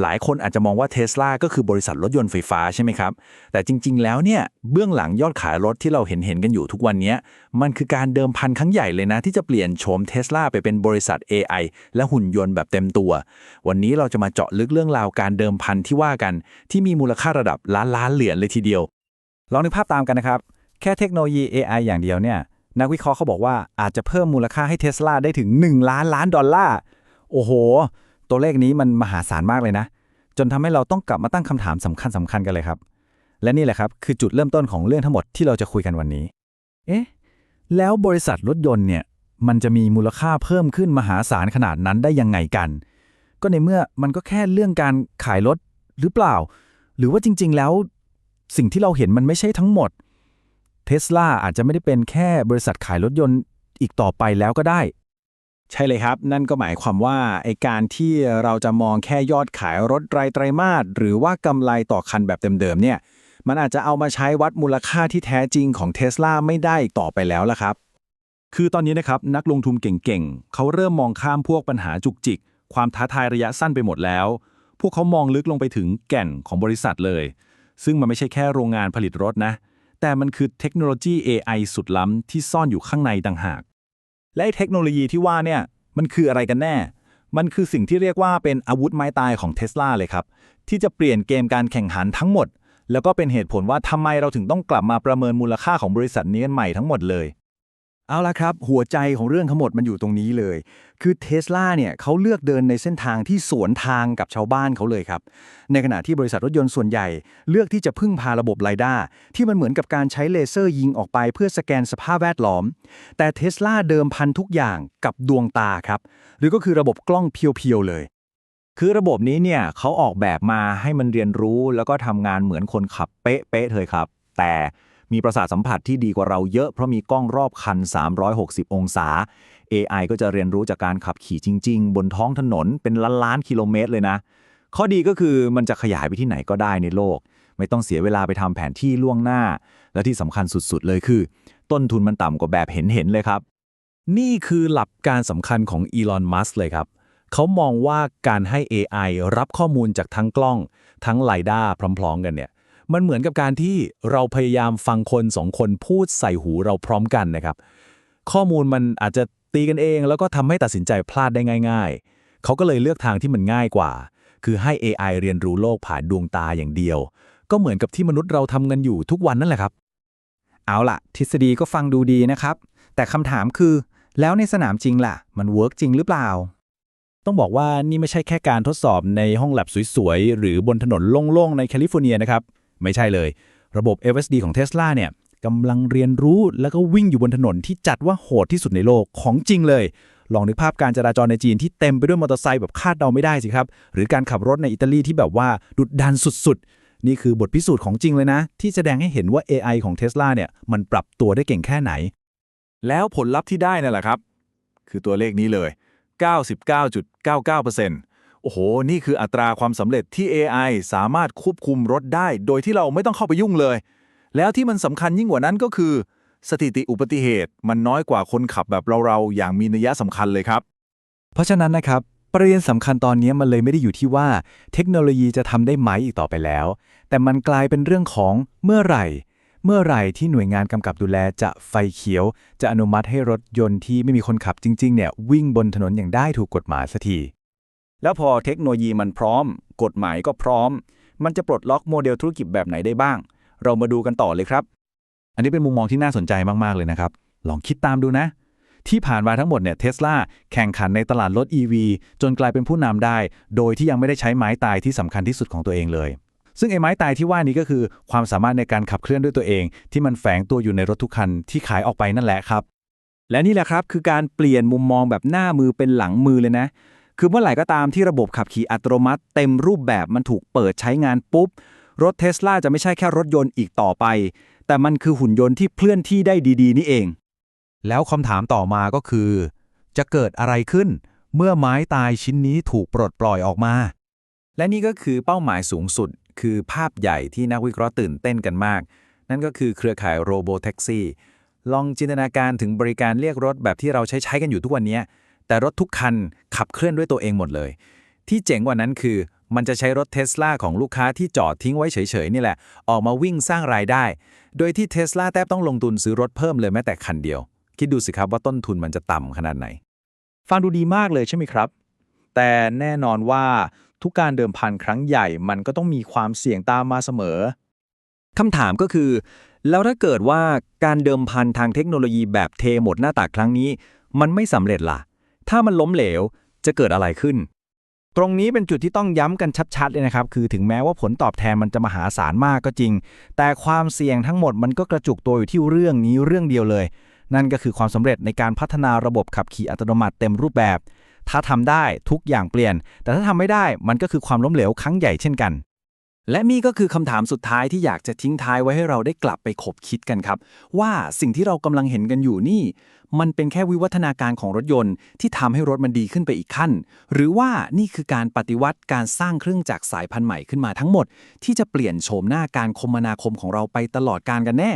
หลายคนอาจจะมองว่าเท s l a ก็คือบริษัทรถยนต์ไฟฟ้าใช่ไหมครับ แต่จริง ๆ แล้วเนี่ยเบื้องหลังยอดขายรถที่เราเห็นเห็นกันอยู่ทุกวันนี้ มันคือการเดิมพันครั้งใหญ่เลยนะ ที่จะเปลี่ยนโฉมเท s l a ไปเป็นบริษัท AI และหุ่นยนต์แบบเต็มตัว วันนี้เราจะมาเจาะลึกเรื่องราวการเดิมพันที่ว่ากัน ที่มีมูลค่าระดับล้านล้านเหรียญเลยทีเดียวลองนึกภาพตามกันนะครับแค่เทคโนโลยี AI อย่างเดียวเนี่ยนักวิเคราะห์เขาบอกว่าอาจจะเพิ่มมูลค่าให้เทสลาได้ถึง 1 ล้านล้านดอลลาร์โอ้โห ตัวเลขนี้มันมหาศาลมากเลยนะ จนทำให้เราต้องกลับมาตั้งคำถามสำคัญสำคัญกันเลยครับ และนี่แหละครับคือจุดเริ่มต้นของเรื่องทั้งหมดที่เราจะคุยกันวันนี้ เอ๊ะ แล้วบริษัทรถยนต์เนี่ยมันจะมีมูลค่าเพิ่มขึ้นมหาศาลขนาดนั้นได้ยังไงกัน ก็ในเมื่อมันก็แค่เรื่องการขายรถหรือเปล่า หรือว่าจริง ๆ แล้ว สิ่งที่เราเห็นมันไม่ใช่ทั้งหมดเทสลาอาจจะไม่ได้เป็นแค่บริษัทขายรถยนต์อีกต่อไปแล้วก็ได้ ใช่เลยครับ นั่นก็หมายความว่าไอการที่เราจะมองแค่ยอดขายรถรายไตรมาสหรือว่ากำไรต่อคันแบบเดิมๆเนี่ย มันอาจจะเอามาใช้วัดมูลค่าที่แท้จริงของเท s l a ไม่ได้อีกต่อไปแล้วละครับ คือตอนนี้นะครับนักลงทุนเก่งๆ เขาเริ่มมองข้ามพวกปัญหาจุกจิก ความท้าทายระยะสั้นไปหมดแล้ว พวกเขามองลึกลงไปถึงแก่นของบริษัทเลย ซึ่งมันไม่ใช่แค่โรงงานผลิตรถนะ แต่มันคือเทคโนโลยี AI สุดล้ำที่ซ่อนอยู่ข้างในต่างหาก และเทคโนโลยีที่ว่าเนี่ยมันคืออะไรกันแน่ มันคือสิ่งที่เรียกว่าเป็นอาวุธไม้ตายของเทสลาเลยครับ ที่จะเปลี่ยนเกมการแข่งขันทั้งหมด แล้วก็เป็นเหตุผลว่าทำไมเราถึงต้องกลับมาประเมินมูลค่าของบริษัทนี้กันใหม่ทั้งหมดเลย เอาละครับ หัวใจของเรื่องทั้งหมดมันอยู่ตรงนี้เลย คือเทสลาเนี่ยเขาเลือกเดินในเส้นทางที่สวนทางกับชาวบ้านเขาเลยครับ ในขณะที่บริษัทรถยนต์ส่วนใหญ่เลือกที่จะพึ่งพาระบบไลด้าที่มันเหมือนกับการใช้เลเซอร์ยิงออกไปเพื่อสแกนสภาพแวดล้อม แต่เทสลาเดิมพันทุกอย่างกับดวงตาครับ หรือก็คือระบบกล้องเพียวๆเลย คือระบบนี้เนี่ยเขาออกแบบมาให้มันเรียนรู้แล้วก็ทำงานเหมือนคนขับเป๊ะๆเลยครับ แต่ มีประสาทสัมผัสที่ดีกว่าเราเยอะเพราะมีกล้องรอบคัน 360 องศา AI ก็จะเรียนรู้จากการขับขี่จริง ๆ บนท้องถนนเป็นล้านๆกิโลเมตรเลยนะ ข้อดีก็คือมันจะขยายไปที่ไหนก็ได้ในโลก ไม่ต้องเสียเวลาไปทำแผนที่ล่วงหน้า และที่สำคัญสุดๆ เลยคือ ต้นทุนมันต่ำกว่าแบบเห็นๆเลยครับ นี่คือหลักการสำคัญของอีลอนมัสเลยครับเขามองว่าการให้ AI รับข้อมูลจากทั้งกล้อง ทั้งไลด้าพร้อม ๆ กันเนี่ย มันเหมือนกับการที่เราพยายามฟังคนสองคนพูดใส่หูเราพร้อมกันนะครับ ข้อมูลมันอาจจะตีกันเอง แล้วก็ทำให้ตัดสินใจพลาดได้ง่าย ๆ เขาก็เลยเลือกทางที่มันง่ายกว่า คือให้ AI เรียนรู้โลกผ่านดวงตาอย่างเดียว ก็เหมือนกับที่มนุษย์เราทำกันอยู่ทุกวันนั่นแหละครับ เอาล่ะ ทฤษฎีก็ฟังดูดีนะครับ แต่คำถามคือ แล้วในสนามจริงล่ะ มันเวิร์กจริงหรือเปล่า ต้องบอกว่านี่ไม่ใช่แค่การทดสอบในห้องแลบสวยๆ หรือบนถนนโล่งๆ ในแคลิฟอร์เนียนะครับ ไม่ใช่เลย ระบบ FSD ของ Tesla เนี่ยกำลังเรียนรู้แล้วก็วิ่งอยู่บนถนนที่จัดว่าโหดที่สุดในโลกของจริงเลย ลองนึกภาพการจราจรในจีนที่เต็มไปด้วยมอเตอร์ไซค์แบบคาดเดาไม่ได้สิครับ หรือการขับรถในอิตาลีที่แบบว่าดุดดันสุดๆ นี่คือบทพิสูจน์ของจริงเลยนะ ที่แสดงให้เห็นว่า AI ของ Tesla เนี่ยมันปรับตัวได้เก่งแค่ไหน แล้วผลลัพธ์ที่ได้นั่นแหละครับ คือตัวเลขนี้เลย 99.99% โอ้โห นี่คืออัตราความสำเร็จที่ AI สามารถควบคุมรถได้ โดยที่เราไม่ต้องเข้าไปยุ่งเลย แล้วที่มันสำคัญยิ่งกว่านั้นก็คือ สถิติอุบัติเหตุ มันน้อยกว่าคนขับแบบเราๆอย่างมีนัยสำคัญเลยครับ เพราะฉะนั้นนะครับ ประเด็นสำคัญตอนนี้มันเลยไม่ได้อยู่ที่ว่า เทคโนโลยีจะทำได้ไหมอีกต่อไปแล้ว แต่มันกลายเป็นเรื่องของเมื่อไหร่ เมื่อไหร่ที่หน่วยงานกำกับดูแลจะไฟเขียว จะอนุมัติให้รถยนต์ที่ไม่มีคนขับจริงๆเนี่ยวิ่งบนถนนอย่างได้ถูกกฎหมายสักที แล้วพอเทคโนโลยีมันพร้อม กฎหมายก็พร้อม มันจะปลดล็อกโมเดลธุรกิจแบบไหนได้บ้าง เรามาดูกันต่อเลยครับ อันนี้เป็นมุมมองที่น่าสนใจมากๆเลยนะครับ ลองคิดตามดูนะ ที่ผ่านมาทั้งหมดเนี่ยเทสลาแข่งขันในตลาดรถ EV จนกลายเป็นผู้นำได้ โดยที่ยังไม่ได้ใช้ไม้ตายที่สำคัญที่สุดของตัวเองเลย ซึ่งไอ้ไม้ตายที่ว่านี้ก็คือ ความสามารถในการขับเคลื่อนด้วยตัวเอง ที่มันแฝงตัวอยู่ในรถทุกคันที่ขายออกไปนั่นแหละครับและนี่แหละครับ คือการเปลี่ยนมุมมองแบบหน้ามือเป็นหลังมือเลยนะ คือเมื่อไหร่ก็ตามที่ระบบขับขี่อัตโนมัติ เต็มรูปแบบมันถูกเปิดใช้งานปุ๊บ รถเทสลาจะไม่ใช่แค่รถยนต์อีกต่อไป แต่มันคือหุ่นยนต์ที่เคลื่อนที่ได้ดีๆ นี่เอง แล้วคำถามต่อมาก็คือ จะเกิดอะไรขึ้น เมื่อไม้ตายชิ้นนี้ถูกปลดปล่อยออกมา และนี่ก็คือเป้าหมายสูงสุด คือภาพใหญ่ที่นักวิเคราะห์ตื่นเต้นกันมาก นั่นก็คือเครือข่ายโรโบแท็กซี่ลองจินตนาการถึงบริการเรียกรถแบบที่เราใช้ใช้กันอยู่ทุกวันนี้ แต่รถทุกคันขับเคลื่อนด้วยตัวเองหมดเลย ที่เจ๋งกว่านั้นคือ มันจะใช้รถเทสลาของลูกค้าที่จอดทิ้งไว้เฉยๆ นี่แหละ ออกมาวิ่งสร้างรายได้ โดยที่เทสลาแทบต้องลงทุนซื้อรถเพิ่มเลยแม้แต่คันเดียว คิดดูสิครับว่าต้นทุนมันจะต่ำขนาดไหน ฟังดูดีมากเลยใช่ไหมครับ แต่แน่นอนว่าทุกการเดิมพันครั้งใหญ่ มันก็ต้องมีความเสี่ยงตามมาเสมอคำถามก็คือ แล้วถ้าเกิดว่าการเดิมพันทางเทคโนโลยีแบบเทหมดหน้าตักครั้งนี้ มันไม่สำเร็จล่ะ ถ้ามันล้มเหลวจะเกิดอะไรขึ้น ตรงนี้เป็นจุดที่ต้องย้ำกันชัดๆเลยนะครับ คือถึงแม้ว่าผลตอบแทนมันจะมหาศาลมากก็จริง แต่ความเสี่ยงทั้งหมดมันก็กระจุกตัวอยู่ที่เรื่องนี้เรื่องเดียวเลย นั่นก็คือความสำเร็จในการพัฒนาระบบขับขี่อัตโนมัติเต็มรูปแบบ ถ้าทำได้ทุกอย่างเปลี่ยน แต่ถ้าทำไม่ได้มันก็คือความล้มเหลวครั้งใหญ่เช่นกัน และนี่ก็คือคำถามสุดท้ายที่อยากจะทิ้งท้ายไว้ให้เราได้กลับไปคบคิดกันครับ ว่าสิ่งที่เรากำลังเห็นกันอยู่นี่ มันเป็นแค่วิวัฒนาการของรถยนต์ที่ทำให้รถมันดีขึ้นไปอีกขั้น หรือว่านี่คือการปฏิวัติการสร้างเครื่องจักรสายพันธุ์ใหม่ขึ้นมาทั้งหมด ที่จะเปลี่ยนโฉมหน้าการคมนาคมของเราไปตลอดการกันแน่